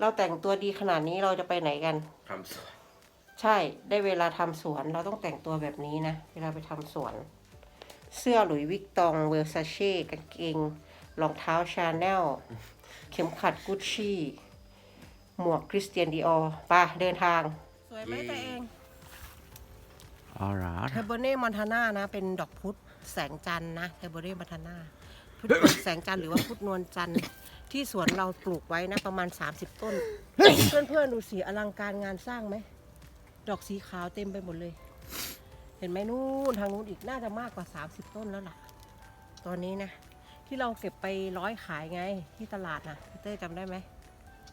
เราแต่งตัวดีขนาดนี้เราจะไปไหนกัน ทำสวนใช่ได้เวลาทำสวนเราต้องแต่งตัวแบบนี้นะ เวลาไปทำสวน เสื้อหลุยส์วิกตองเวอร์ซาเช่กางเกงรองเท้าชาแนล เข็มขัดกุชชี่ หมวกคริสเตียนดีออป่ะเดินทาง สวยไหมตัวเองออร่าเทเบเน่มอนทาน่านะ เป็นดอกพุธแสงจันทร์นะเทเบเน่มอนทาน่าพุธ แสงจันทร์หรือว่าพุธนวลจันทร์ ที่สวนเราปลูกไว้นะประมาณ 30 ต้น เพื่อนๆดูสีอลังการงานสร้างไหม ดอกสีขาวเต็มไปหมดเลย เห็นไหมนู่นทางนู้นอีกน่าจะมากกว่า 30 ต้นแล้วล่ะ ตอนนี้นะ ที่เราเก็บไปร้อยขายไงที่ตลาดนะพีเตอร์จำได้ไหม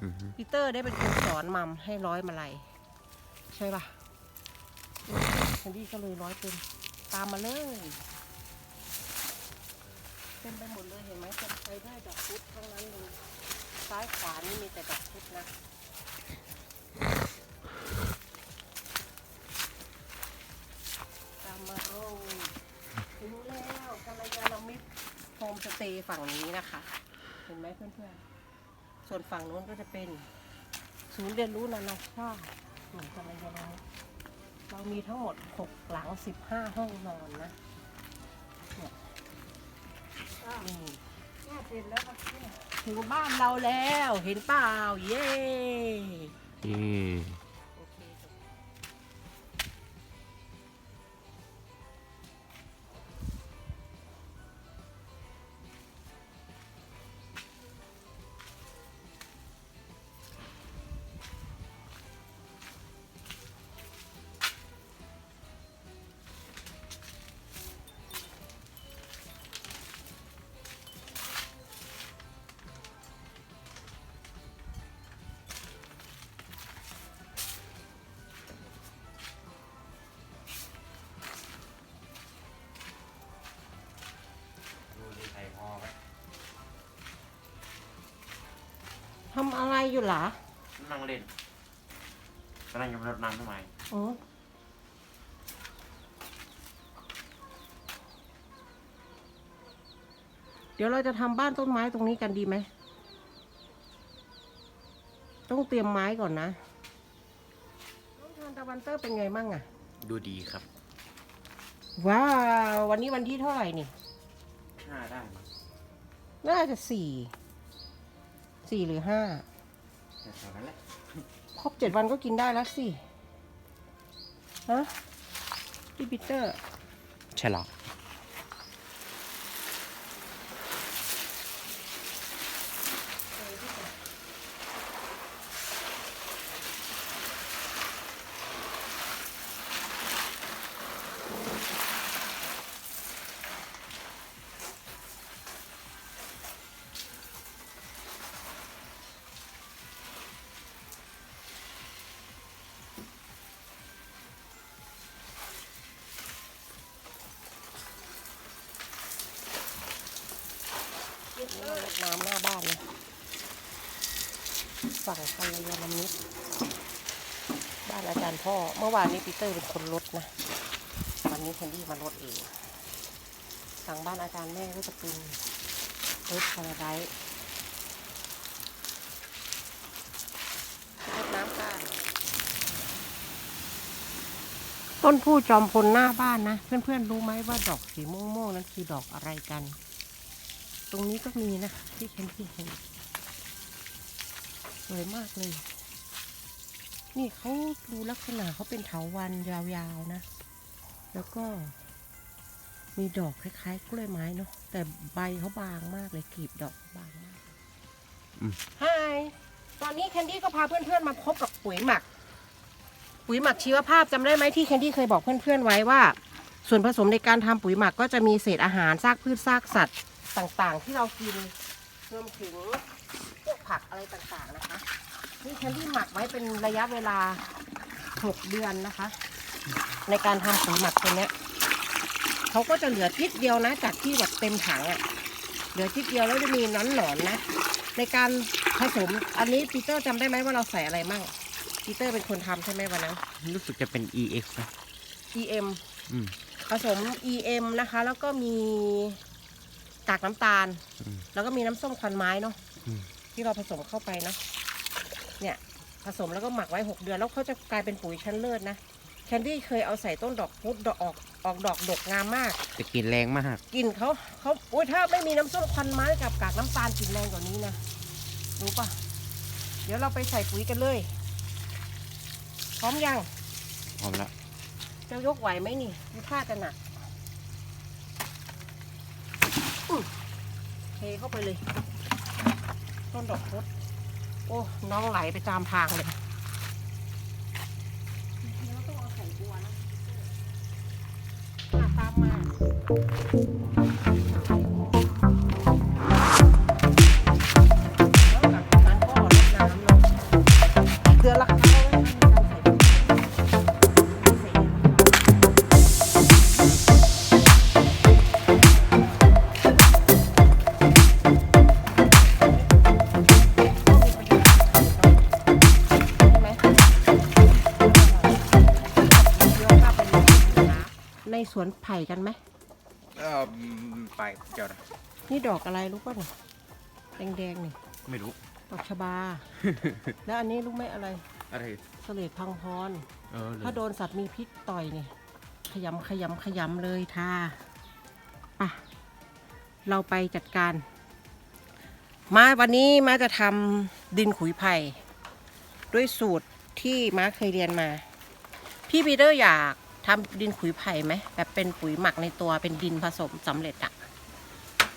อือฮึพีเตอร์ได้เป็นคนสอนมัมให้ร้อยมาลัยใช่ปะแคนดี้ก็เลยร้อยเป็นตามมาเลยเต็มไปหมดเลยเห็นไหมเต็มไปได้ดอกพุธทั้งนั้นเลยซ้ายขวานี่มีแต่ดอกพุธนะตามมาโอ้ถึงแล้วกัลยาณมิตรโฮมสเตย์ฝั่งนี้นะคะ เห็นไหมเพื่อนๆ ส่วนฝั่งนู้นก็จะเป็น ศูนย์เรียนรู้นานาชาติเหมือนกัลยาณมิตรเรามีทั้งหมด 6 หลัง 15 ห้องนอนนะ ถึงบ้านเราแล้ว เห็นเปล่า เย้ ทำอะไรอยู่หรอนั่งเล่นกำลังจะไปรดน้ำทำไมอ๋อเดี๋ยวเราจะทำบ้านต้นไม้ตรงนี้กันดีไหม ต้องเตรียมไม้ก่อนนะน้องทานตะวันเตอร์เป็นไงมั่งอะดูดีครับ ว้าว วันนี้วันที่เท่าไหร่นี่ห้าได้มั้งน่าจะสี่ สี่หรือห้าแต่เท่านั้นแหละครบเจ็ดวันก็กินได้แล้วสิฮะพี่ปีเตอร์ ใช่หรอ น้ำหน้าบ้านเลยฝั่งกัลยาณมิตรบ้านอาจารย์พ่อ เมื่อวานนี้ปีเตอร์เป็นคนรดนะวันนี้แคนดี้มารดเองฝั่งบ้านอาจารย์แม่ก็จะเป็นรถพาราไดรดน้ำกันต้นผู้จอมพลหน้าบ้านนะ เพื่อนๆรู้ไหมว่าดอกสีม่วงๆนั้นคือดอกอะไรกัน รงนี้ก็มีนะที่เห็นที่เห็นสวยมากเลย นี่เขาดูลักษณะเขาเป็นเถาวันยาวๆนะ แล้วก็มีดอกคล้ายๆกล้วยไม้เนาะแต่ใบเขาบางมากเลยกลีบดอกเขาบางมากอืมฮายตอนนี้แคนดี้ก็พาเพื่อนๆมาพบกับปุ๋ยหมัก ปุ๋ยหมักชีวภาพจำได้ไหมที่แคนดี้เคยบอกเพื่อนๆไว้ว่า ส่วนผสมในการทำปุ๋ยหมักก็จะมีเศษอาหารซากพืชซากสัตว์ ต่างๆ ที่เรากินรวมถึงพวกผักอะไรต่างๆนะคะ นี่แคนดี้หมักไว้เป็นระยะเวลา 6 เดือนนะคะ ในการทำปุ๋ยหมักตัวเนี้ยเขาก็จะเหลือทิดเดียวนะ จากที่แบบเต็มถังอะ่ะเหลือทิดเดียวแล้วจะมีน้อนหนอนนะ ในการผสมอันนี้ปีเตอร์จำได้ไหมว่าเราใส่อะไรมั่งปีเตอร์เป็นคนทำใช่ไหมวันนั้น รู้สึกจะเป็น EX นะ EM อืม ผสม EM นะคะ แล้วก็มี กากน้ำตาล อืมแล้วก็มีน้ำส้มควันไม้เนาะอืม ที่เราผสมเข้าไปนะเนี่ยผสมแล้วก็หมักไว้6เดือนแล้วเขาจะกลายเป็นปุ๋ยชั้นเลิศนะแคนดี้เคยเอาใส่ต้นดอกพุธดอกออกออกดอกดกงามมาก จะกินแรงมาก กลิ่นเขาเขาอุ้ยถ้าไม่มีน้ำส้มควันไม้กับกากน้ำตาลกลิ่นแรงกว่านี้นะรู้ปะเดี๋ยวเราไปใส่ปุ๋ยกันเลยพร้อมยัง พร้อมแล้วเจ้ายกไหวไหมนี่ดูท่าจะหนักอื้อ เทเข้าไปเลย ต้นดอกพุธโอ้น้องไหลไปตามทางเลยแล้วต้องเอาใส่บัวนะอะตามมา สวนไผ่กันไหมเออไปเจ้านะนี่ดอกอะไรรู้ป่ะเนี่ยแดงๆนี่ไม่รู้ ดอกชบา แล้วอันนี้รู้ไหมอะไรอะไร เสลดพังพร เออถ้าโดนสัตว์มีพิษต่อยเนี่ยขยำขยำขยำเลยท่าปะเราไปจัดการ มาวันนี้มาจะทำดินขุยไผ่ด้วยสูตรที่ม้าเคยเรียนมา พี่ปีเตอร์อยาก ทำดินขุยไผ่ไหมแบบเป็นปุ๋ยหมักในตัวเป็นดินผสมสำเร็จอะ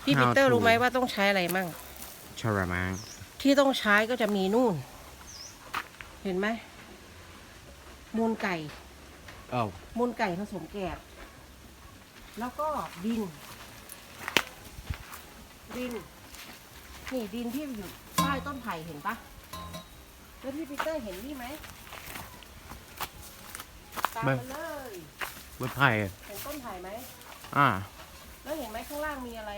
พี่ปีเตอร์รู้ไหมว่าต้องใช้อะไรมั่งชารามังที่ต้องใช้ก็จะมีนู่น เห็นไหมมูลไก่ เอ้ามูลไก่ผสมแกบแล้วก็ดิน ดิน นี่ดินที่อยู่ใต้ต้นไผ่เห็นปะแล้วพี่ปีเตอร์เห็นนี่ไหม ตามมาเลยใบไผ่เห็นต้นไผ่ไหมอ่า แล้วเห็นไหมข้างล่างมีอะไร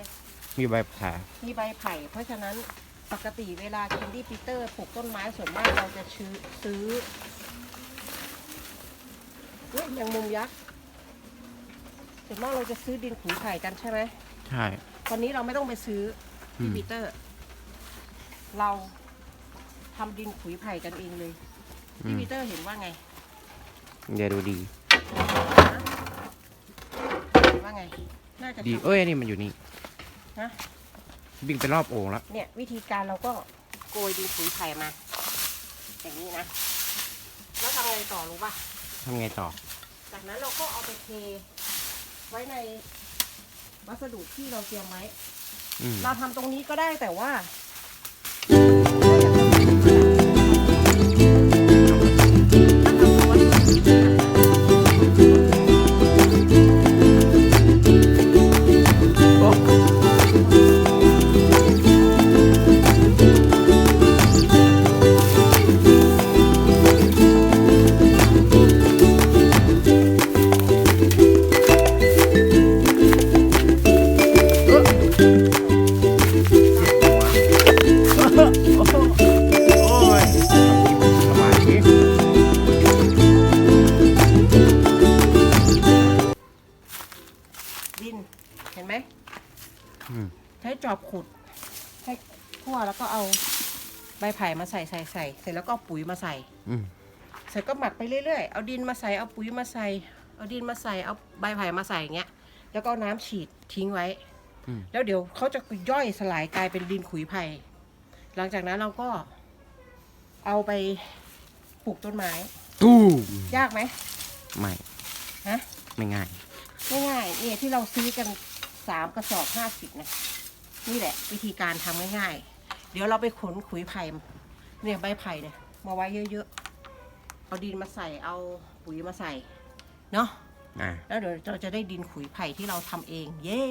มีใบไผ่มีใบไผ่ เพราะฉะนั้นปกติเวลาคินดี้ปีเตอร์ปลูกต้นไม้ส่วนมากเราจะซื้อซื้อเฮ้ยแมงมุมยักษ์ส่วนมากเราจะซื้อดินขุยไผ่กันใช่ไหมใช่ วันนี้เราไม่ต้องไปซื้ออืพี่ม ปีเตอร์ เราทำดินขุยไผ่กันเองเลยอืพี่ม ปีเตอร์เห็นว่าไง เดี๋ยวดูดีเห็นว่าไง น่าจะดีทำ เอ้ยอันนี่มันอยู่นี่ฮะ วิ่งไปรอบโอ่งแล้วเนี่ยวิธีการเราก็โกยดินขุยไผ่มา อย่างนี้นะ แล้วทำไงต่อรู้ป่ะ ทำไงต่อ จากนั้นเราก็เอาไปเทไว้ในวัสดุที่เราเตรียมไว้ อืมเราทำตรงนี้ก็ได้แต่ว่า ใช้จอบขุด ให้ทั่วแล้วก็เอาใบไผ่มาใส่ใส่ใส่เสร็จแล้วก็เอาปุ๋ยมาใส่อืมเสร็จก็หมักไปเรื่อยๆ เอาดินมาใส่ เอาปุ๋ยมาใส่ เอาดินมาใส่ เอาใบไผ่มาใส่อย่างเงี้ย แล้วก็เอาน้ำฉีดทิ้งไว้ อืมแล้วเดี๋ยวเขาจะย่อยสลายกลายเป็นดินขุยไผ่ หลังจากนั้นเราก็เอาไปปลูกต้นไม้ ตู้มยากไหม ไม่ฮะ ไม่ง่าย ง่ายๆเนี่ยที่เราซื้อกัน สามกระสอบห้าสิบนะนี่แหละ วิธีการทำง่ายๆ เดี๋ยวเราไปขนขุยไผ่เนี่ยใบไผ่เนี่ยมาไว้เยอะๆ เอาดินมาใส่เอาปุ๋ยมาใส่ เนาะอ่าแล้วเดี๋ยวเราจะได้ดินขุยไผ่ที่เราทำเอง เย้